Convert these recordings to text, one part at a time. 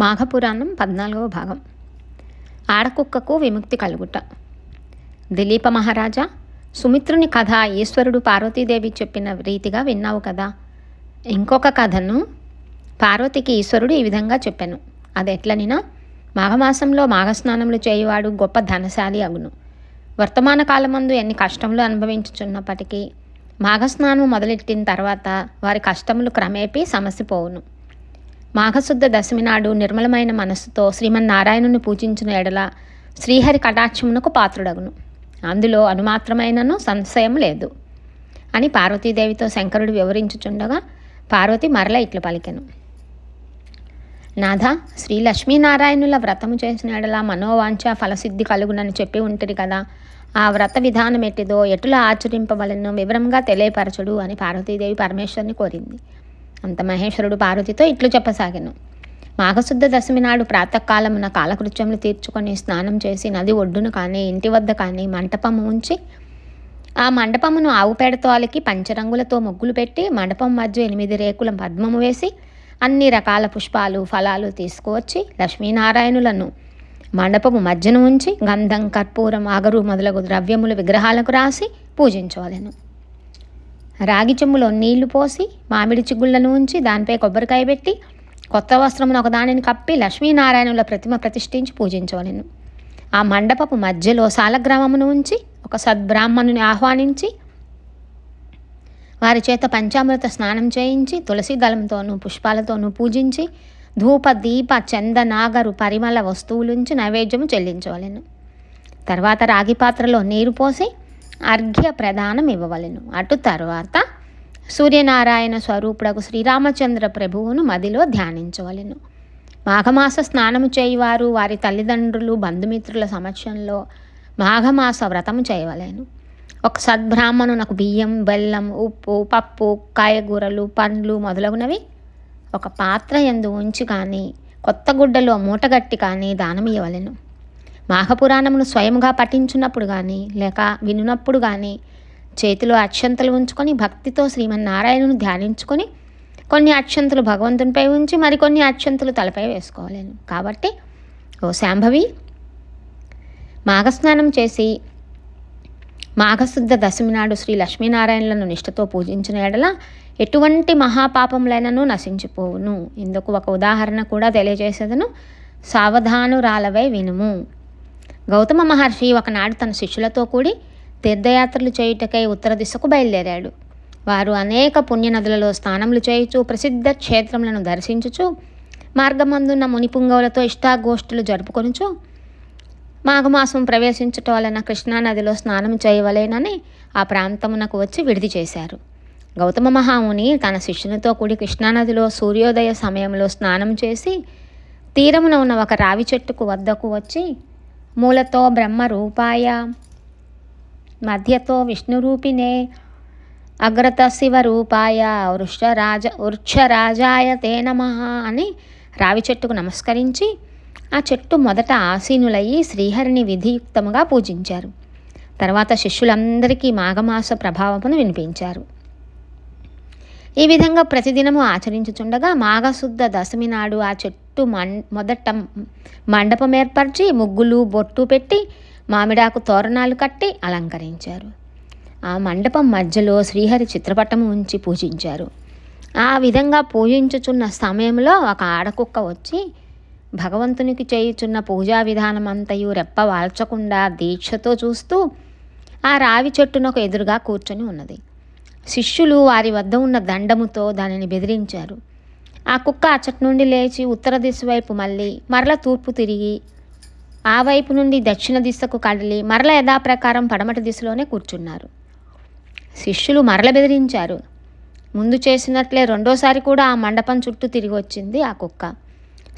మాఘపురాణం పద్నాలుగవ భాగం. ఆడకుక్కకు విముక్తి కలుగుట. దిలీప మహారాజా సుమిత్రుని కథ ఈశ్వరుడు పార్వతీదేవి చెప్పిన రీతిగా విన్నావు కదా. ఇంకొక కథను పార్వతికి ఈశ్వరుడు ఈ విధంగా చెప్పాను. అది ఎట్లనినా మాఘమాసంలో మాఘస్నానములు చేయువాడు గొప్ప ధనశాలి అగును. వర్తమాన కాలమందు ఎన్ని కష్టములు అనుభవించుచున్నప్పటికీ మాఘస్నానం మొదలెట్టిన తర్వాత వారి కష్టములు క్రమేపీ సమసిపోవును. మాఘశుద్ధ దశమి నాడు నిర్మలమైన మనస్సుతో శ్రీమన్నారాయణుని పూజించిన ఎడల శ్రీహరి కటాక్షమునకు పాత్రుడగును. అందులో అనుమాత్రమైనను సంశయం లేదు. అని పార్వతీదేవితో శంకరుడు వివరించుచుండగా పార్వతి మరల ఇట్లు పలికెను. నాథ శ్రీ లక్ష్మీనారాయణుల వ్రతము చేసిన ఎడల మనోవాంఛ ఫలసిద్ధి కలుగునని చెప్పి ఉంటుంది కదా. ఆ వ్రత విధానం ఎట్టిదో ఎటులా ఆచరింపవలనో వివరంగా తెలియపరచుడు అని పార్వతీదేవి పరమేశ్వరుని కోరింది. అంత మహేశ్వరుడు పార్వతితో ఇట్లు చెప్పసాగాను. మాఘశుద్ధ దశమి నాడు ప్రాతకాలమున కాలకృత్యములు తీర్చుకొని స్నానం చేసి నది ఒడ్డున కానీ ఇంటి వద్ద కానీ మంటపము ఉంచి ఆ మండపమును ఆవు పేడతో అలికి పంచరంగులతో ముగ్గులు పెట్టి మండపం మధ్య ఎనిమిది రేకుల పద్మము వేసి అన్ని రకాల పుష్పాలు ఫలాలు తీసుకువచ్చి లక్ష్మీనారాయణులను మండపము మధ్యన ఉంచి గంధం కర్పూరం ఆగరు మొదలగు ద్రవ్యములు విగ్రహాలకు రాసి పూజించవలెను. రాగి చెమ్ములో నీళ్ళు పోసి మామిడి చిగుళ్ళను ఉంచి దానిపై కొబ్బరికాయ పెట్టి కొత్త వస్త్రమును ఒకదానిని కప్పి లక్ష్మీనారాయణుల ప్రతిమ ప్రతిష్ఠించి పూజించవలెను. ఆ మండపపు మధ్యలో సాలగ్రామమును ఉంచి ఒక సద్బ్రాహ్మణుని ఆహ్వానించి వారి చేత పంచామృత స్నానం చేయించి తులసి దళంతోనూ పుష్పాలతోనూ పూజించి ధూప దీప చందనాగరు పరిమళ వస్తువులుంచి నైవేద్యము చెల్లించవలెను. తర్వాత రాగి పాత్రలో నీరు పోసి అర్ఘ్య ప్రదానం ఇవ్వవలను అటు తర్వాత సూర్యనారాయణ స్వరూపుడకు శ్రీరామచంద్ర ప్రభువును మదిలో ధ్యానించవలెను. మాఘమాస స్నానము చేయువారు వారి తల్లిదండ్రులు బంధుమిత్రుల సమక్షంలో మాఘమాస వ్రతము చేయవలెను. ఒక సద్బ్రాహ్మణునకు బియ్యం బెల్లం ఉప్పు పప్పు కాయగూరలు పండ్లు మొదలగునవి. ఒక పాత్ర ఎందు ఉంచి కానీ కొత్త గుడ్డలో మూటగట్టి కానీ దానమియ్యవలెను. మాఘపురాణమును స్వయముగా పఠించున్నప్పుడు కానీ లేక వినున్నప్పుడు కానీ చేతిలో అక్షంతలు ఉంచుకొని భక్తితో శ్రీమన్నారాయణను ధ్యానించుకొని కొన్ని అక్షంతలు భగవంతునిపై ఉంచి మరికొన్ని అక్షంతలు తలపై వేసుకోలేను. కాబట్టి ఓ శాంభవి మాఘస్నానం చేసి మాఘశుద్ధ దశమి నాడు శ్రీ లక్ష్మీనారాయణలను నిష్ఠతో పూజించిన ఎడల ఎటువంటి మహాపాపములైనను నశించిపోవును. ఇందుకు ఒక ఉదాహరణ కూడా తెలియజేసేదను. సావధానురాలవై వినుము. గౌతమ మహర్షి ఒకనాడు తన శిష్యులతో కూడి తీర్థయాత్రలు చేయుటకై ఉత్తర దిశకు బయలుదేరాడు. వారు అనేక పుణ్యనదులలో స్నానములు చేయుచు ప్రసిద్ధ క్షేత్రములను దర్శించుచు మార్గమందున్న మునిపుంగవులతో ఇష్టాగోష్ఠులు జరుపుకొనుచు మాఘమాసం ప్రవేశించటం వలన కృష్ణానదిలో స్నానం చేయవలేనని ఆ ప్రాంతమునకు వచ్చి విడిది చేశారు. గౌతమ మహాముని తన శిష్యునితో కూడి కృష్ణానదిలో సూర్యోదయ సమయంలో స్నానం చేసి తీరమున ఉన్న ఒక రావి చెట్టుకు వద్దకు వచ్చి మూలతో బ్రహ్మ రూపాయ మధ్యతో విష్ణురూపిణే అగ్రత శివ రూపాయ వృక్షరాజాయ తే నమ అని రావి చెట్టుకు నమస్కరించి ఆ చెట్టు మొదట ఆసీనులయ్యి శ్రీహరిని విధియుక్తముగా పూజించారు. తర్వాత శిష్యులందరికీ మాఘమాస ప్రభావమును వినిపించారు. ఈ విధంగా ప్రతిదినము ఆచరించుచుండగా మాఘశుద్ధ దశమి నాడు ఆ చెట్టు మం మొదట మండపం ఏర్పరిచి ముగ్గులు బొట్టు పెట్టి మామిడాకు తోరణాలు కట్టి అలంకరించారు. ఆ మండపం మధ్యలో శ్రీహరి చిత్రపటము ఉంచి పూజించారు. ఆ విధంగా పూజించుచున్న సమయంలో ఒక ఆడకుక్క వచ్చి భగవంతునికి చేయుచున్న పూజా విధానం అంతయు రెప్ప వాల్చకుండా దీక్షతో చూస్తూ ఆ రావి చెట్టునకు ఎదురుగా కూర్చొని ఉన్నది. శిష్యులు వారి వద్ద ఉన్న దండముతో దానిని బెదిరించారు. ఆ కుక్క అచ్చటి నుండి లేచి ఉత్తర దిశ వైపు మళ్ళీ మరల తూర్పు తిరిగి ఆ వైపు నుండి దక్షిణ దిశకు కదిలి మరల యథాప్రకారం పడమటి దిశలోనే కూర్చున్నారు. శిష్యులు మరల బెదిరించారు. ముందు చేసినట్లే రెండోసారి కూడా ఆ మండపం చుట్టూ తిరిగి వచ్చింది ఆ కుక్క.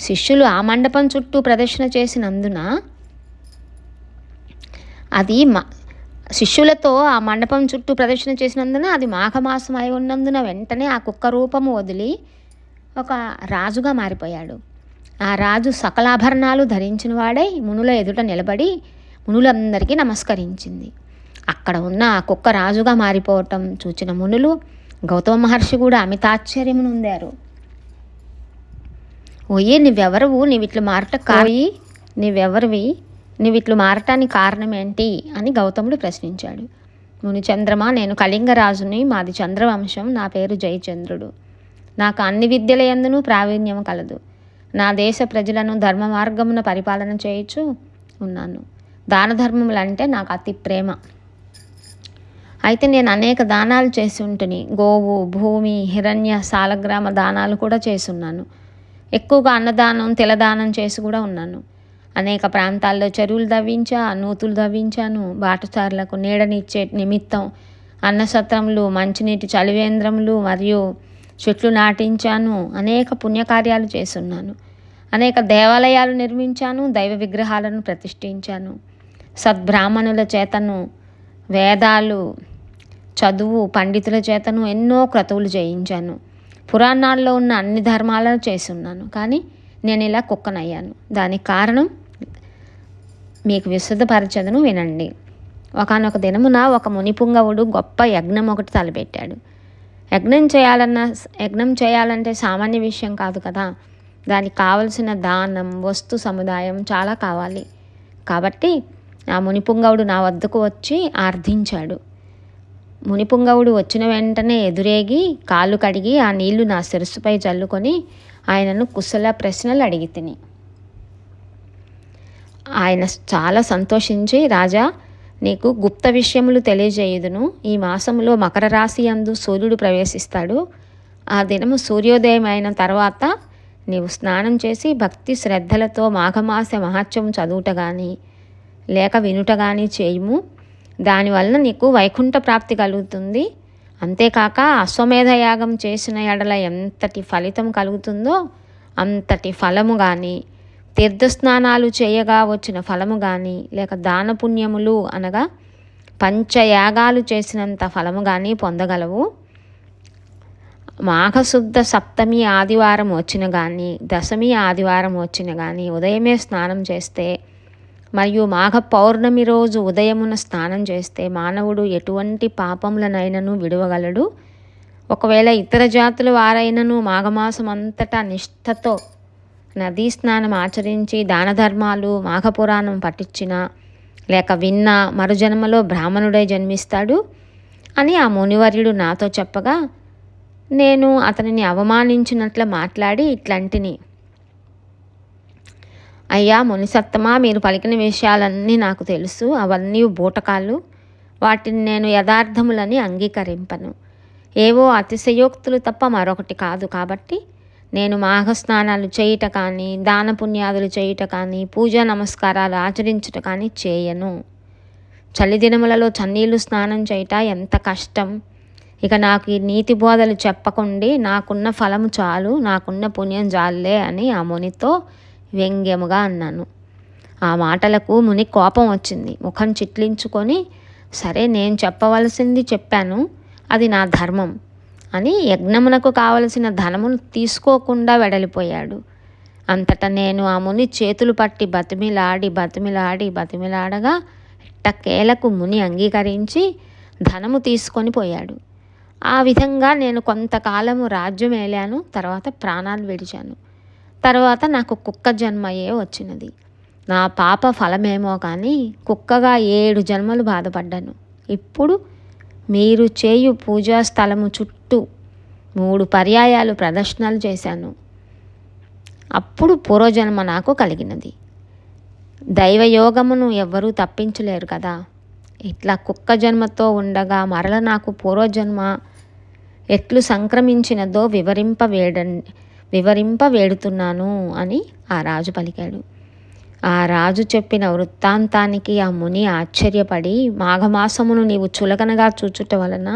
శిష్యులు ఆ మండపం చుట్టూ ప్రదర్శన చేసినందున అది మా శిష్యులతో ఆ మండపం చుట్టూ ప్రదర్శన చేసినందున అది మాఘమాసం అయి ఉన్నందున వెంటనే ఆ కుక్క రూపము వదిలి ఒక రాజుగా మారిపోయాడు. ఆ రాజు సకలాభరణాలు ధరించిన వాడై మునుల ఎదుట నిలబడి మునులందరికీ నమస్కరించింది. అక్కడ ఉన్న ఆ కుక్క రాజుగా మారిపోవటం చూచిన మునులు గౌతమ మహర్షి కూడా అమితాశ్చర్యము నొందారు ఓయే నువ్వెవరవు? నీవు ఇట్లు మారట కాయి నువ్వెవరివి? నువ్వు ఇట్లు మారటానికి కారణం ఏంటి అని గౌతముడు ప్రశ్నించాడు. ముని చంద్రమా నేను కళింగరాజుని మాది చంద్రవంశం. నా పేరు జయచంద్రుడు. నాకు అన్ని విద్యల ఎందును ప్రావీణ్యం కలదు. నా దేశ ప్రజలను ధర్మ మార్గమున పరిపాలన చేయొచ్చు ఉన్నాను. దాన ధర్మములంటే నాకు అతి ప్రేమ. అయితే నేను అనేక దానాలు చేసి ఉంటుని గోవు భూమి హిరణ్య సాలగ్రామ దానాలు కూడా చేసున్నాను ఎక్కువగా అన్నదానం తిలదానం చేసి కూడా ఉన్నాను. అనేక ప్రాంతాల్లో చెరువులు దవ్వించా నూతులు దవ్వించాను. బాటసారులకు నీడనిచ్చే నిమిత్తం అన్నసత్రములు మంచినీటి చలివేంద్రములు మరియు చెట్లు నాటించాను అనేక పుణ్యకార్యాలు చేస్తున్నాను. అనేక దేవాలయాలు నిర్మించాను దైవ విగ్రహాలను ప్రతిష్ఠించాను. సద్బ్రాహ్మణుల చేతను వేదాలు చదువు పండితుల చేతను ఎన్నో క్రతువులు చేయించాను పురాణాల్లో ఉన్న అన్ని ధర్మాలను చేస్తున్నాను. కానీ నేను ఇలా కుక్కనయ్యాను. దానికి కారణం మీకు విశుద్ధపరచదును వినండి. ఒకనొక దినమున ఒక మునిపుంగవుడు గొప్ప యజ్ఞం ఒకటి తలపెట్టాడు. యజ్ఞం చేయాలన్న యజ్ఞం చేయాలంటే సామాన్య విషయం కాదు కదా. దానికి కావలసిన దానం వస్తు సముదాయం చాలా కావాలి. కాబట్టి ఆ మునిపుంగవుడు నా వద్దకు వచ్చి ఆర్థించాడు మునిపుంగవుడు వచ్చిన వెంటనే ఎదురేగి కాళ్ళు కడిగి ఆ నీళ్ళు నా శిరస్సుపై చల్లుకొని ఆయనను కుశల ప్రశ్నలు అడిగి తిని. ఆయన చాలా సంతోషించి రాజా నీకు గుప్త విషయములు తెలియజేయుదును. ఈ మాసములో మకర రాశి అందు సూర్యుడు ప్రవేశిస్తాడు. ఆ దినము సూర్యోదయం అయిన తర్వాత నీవు స్నానం చేసి భక్తి శ్రద్ధలతో మాఘమాస మహత్యం చదువుట కానీ లేక వినుట కానీ చేయము. దానివలన నీకు వైకుంఠ ప్రాప్తి కలుగుతుంది. అంతేకాక అశ్వమేధ యాగం చేసిన ఎడల ఎంతటి ఫలితం కలుగుతుందో అంతటి ఫలము కానీ తీర్థస్నానాలు చేయగా వచ్చిన ఫలము కానీ లేక దానపుణ్యములు అనగా పంచయాగాలు చేసినంత ఫలము కానీ పొందగలవు. మాఘశుద్ధ సప్తమి ఆదివారం వచ్చిన కానీ దశమి ఆదివారం వచ్చిన కానీ ఉదయమే స్నానం చేస్తే మరియు మాఘ పౌర్ణమి రోజు ఉదయమున స్నానం చేస్తే మానవుడు ఎటువంటి పాపములనైనను విడవగలడు. ఒకవేళ ఇతర జాతుల వారైనను మాఘమాసం అంతటా నిష్ఠతో నదీ స్నానం ఆచరించి దాన ధర్మాలు మాఘపురాణం పఠించిన లేక విన్న మరుజన్మలో బ్రాహ్మణుడై జన్మిస్తాడు అని ఆ మునివర్యుడు నాతో చెప్పగా నేను అతనిని అవమానించినట్లు మాట్లాడి ఇట్లాంటిని. అయ్యా మునిసత్తమా మీరు పలికిన విషయాలన్నీ నాకు తెలుసు. అవన్నీ బూటకాలు. వాటిని నేను యథార్థములని అంగీకరింపను. ఏవో అతిశయోక్తులు తప్ప మరొకటి కాదు కాబట్టి నేను మాఘస్నానాలు చేయుట కానీ దాన పుణ్యాదులు చేయుట కానీ పూజా నమస్కారాలు ఆచరించుట కానీ చేయను. చలి దినములలో చన్నీళ్ళు స్నానం చేయుట ఎంత కష్టం. ఇక నాకు ఈ నీతి బోధలు చెప్పకుండి నాకున్న ఫలము చాలు నాకున్న పుణ్యం చాలులే అని ఆ మునితో వ్యంగ్యముగా అన్నాను. ఆ మాటలకు ముని కోపం వచ్చింది. ముఖం చిట్లించుకొని సరే నేను చెప్పవలసింది చెప్పాను. అది నా ధర్మం. అని యజ్ఞమునకు కావలసిన ధనమును తీసుకోకుండా వెడలిపోయాడు. అంతటా నేను ఆ ముని చేతులు పట్టి బతిమిలాడి బతిమిలాడి బతిమిలాడగా ఎట్టకేలకు ముని అంగీకరించి ధనము తీసుకొని పోయాడు. ఆ విధంగా నేను కొంతకాలము రాజ్యం ఏలాను తర్వాత ప్రాణాలు విడిచాను. తర్వాత నాకు కుక్క జన్మయే వచ్చినది. నా పాప ఫలమేమో కానీ కుక్కగా ఏడు జన్మలు బాధపడ్డాను. ఇప్పుడు మీరు చేయు పూజా స్థలము చుట్టూ మూడు పర్యాయాలు ప్రదర్శనలు చేశాను. అప్పుడు పూర్వజన్మ నాకు కలిగినది. దైవయోగమును ఎవ్వరూ తప్పించలేరు కదా. ఇట్లా కుక్క జన్మతో ఉండగా మరల నాకు పూర్వజన్మ ఎట్లు సంక్రమించినదో వివరింప వేడ వివరింప వేడుతున్నాను అని ఆ రాజు పలికాడు. ఆ రాజు చెప్పిన వృత్తాంతానికి ఆ ముని ఆశ్చర్యపడి మాఘమాసమును నీవు చులకనగా చూచుట వలన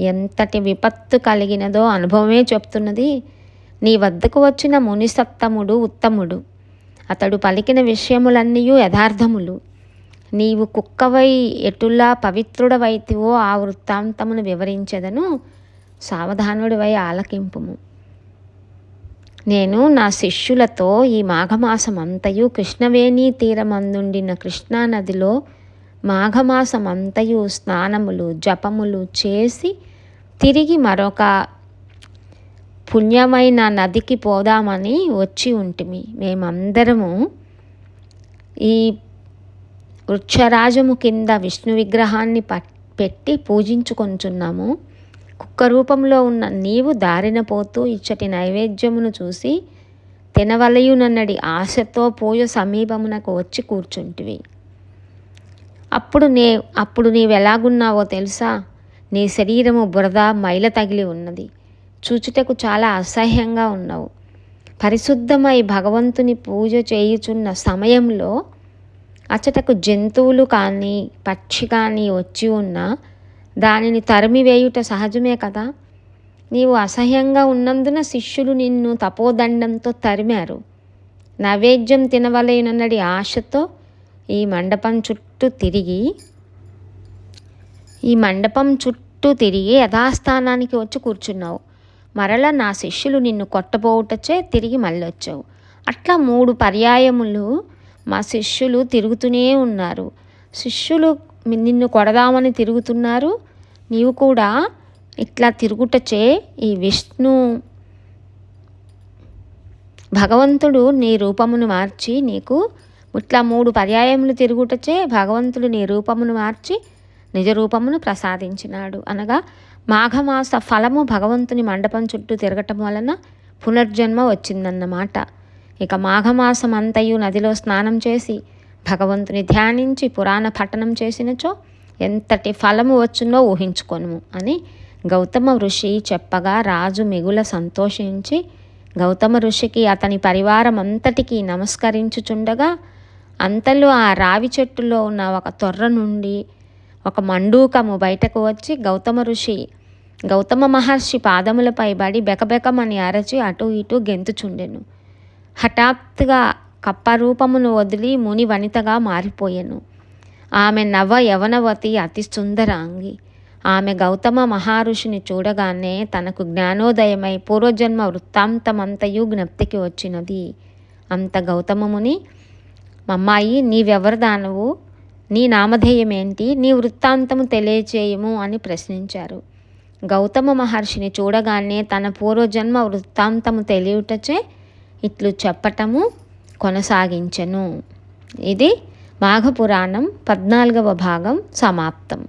ఎంతటి విపత్తు కలిగినదో అనుభవమే చెప్తున్నది. నీ వద్దకు వచ్చిన మునిసత్తముడు ఉత్తముడు. అతడు పలికిన విషయములన్నీ యథార్థములు. నీవు కుక్కవై ఎటులా పవిత్రుడవైతివో ఆ వృత్తాంతమును వివరించెదను. సావధానుడివై ఆలకింపుము. నేను నా శిష్యులతో ఈ మాఘమాసం అంతయు కృష్ణవేణి తీరమందుండిన కృష్ణానదిలో మాఘమాసం అంతయు స్నానములు జపములు చేసి తిరిగి మరొక పుణ్యమైన నదికి పోదామని వచ్చి ఉంటిమి. మేమందరము ఈ వృక్షరాజము కింద విష్ణు విగ్రహాన్ని పెట్టి పూజించుకొంచున్నాము. కుక్క రూపంలో ఉన్న నీవు దారిన పోతూ ఇచ్చటి నైవేద్యమును చూసి తినవలయునన్నడి ఆశతో పూజ సమీపమునకు వచ్చి కూర్చుంటివి. అప్పుడు నే అప్పుడు నీవెలాగున్నావో తెలుసా? నీ శరీరము బురద మైల తగిలి ఉన్నది. చూచుటకు చాలా అసహ్యంగా ఉన్నావు. పరిశుద్ధమై భగవంతుని పూజ చేయుచున్న సమయంలో అచ్చటకు జంతువులు కానీ పక్షి కానీ వచ్చి ఉన్న దానిని తరిమివేయుట సహజమే కదా? నీవు అసహ్యంగా ఉన్నందున శిష్యులు నిన్ను తపోదండంతో తరిమారు. నైవేద్యం తినవలేనన్నది ఆశతో ఈ మండపం చుట్టూ తిరిగి ఈ మండపం చుట్టూ తిరిగి యథాస్థానానికి వచ్చి కూర్చున్నావు. మరల నా శిష్యులు నిన్ను కొట్టబోవుటచే తిరిగి మళ్ళీ వచ్చావు అట్లా మూడు పర్యాయములు మా శిష్యులు తిరుగుతూనే ఉన్నారు. శిష్యులు నిన్ను కొడదామని తిరుగుతున్నారు. నీవు కూడా ఇట్లా తిరుగుటచే ఈ విష్ణు భగవంతుడు నీ రూపమును మార్చి నీకు ఇట్లా మూడు పర్యాయములు తిరుగుటచే భగవంతుడు నీ రూపమును మార్చి నిజ రూపమును ప్రసాదించినాడు. అనగా మాఘమాస ఫలము భగవంతుని మండపం చుట్టూ తిరగటం వలన పునర్జన్మ వచ్చిందన్నమాట. ఇక మాఘమాసం అంతయు నదిలో స్నానం చేసి భగవంతుని ధ్యానించి పురాణ పఠనం చేసినచో ఎంతటి ఫలము వచ్చునో ఊహించుకొనుము అని గౌతమ ఋషి చెప్పగా రాజు మిగుల సంతోషించి గౌతమ ఋషికి అతని పరివారం అంతటికీ నమస్కరించుచుండగా అంతలో ఆ రావి చెట్టులో ఉన్న ఒక తొర్ర నుండి ఒక మండూకము బయటకు వచ్చి గౌతమ ఋషి గౌతమ మహర్షి పాదములపై బడి బెకబెకమని అరచి అటు ఇటు గెంతుచుండెను. హఠాత్తుగా కప్పరూపమును వదిలి ముని వనితగా మారిపోయెను. ఆమె నవ యవనవతి అతి సుందరాంగి. ఆమె గౌతమ మహర్షిని చూడగానే తనకు జ్ఞానోదయమై పూర్వజన్మ వృత్తాంతమంతయు జ్ఞప్తికి వచ్చినది. అంత గౌతమముని అమ్మాయి నీవెవరు దానవు? నీ నామధేయమేంటి? నీ వృత్తాంతము తెలియచేయము అని ప్రశ్నించారు. గౌతమ మహర్షిని చూడగానే తన పూర్వజన్మ వృత్తాంతము తెలియటచే ఇట్లు చెప్పటము కొనసాగించను. ఇది మాఘపురాణం పద్నాలుగవ భాగం సమాప్తం.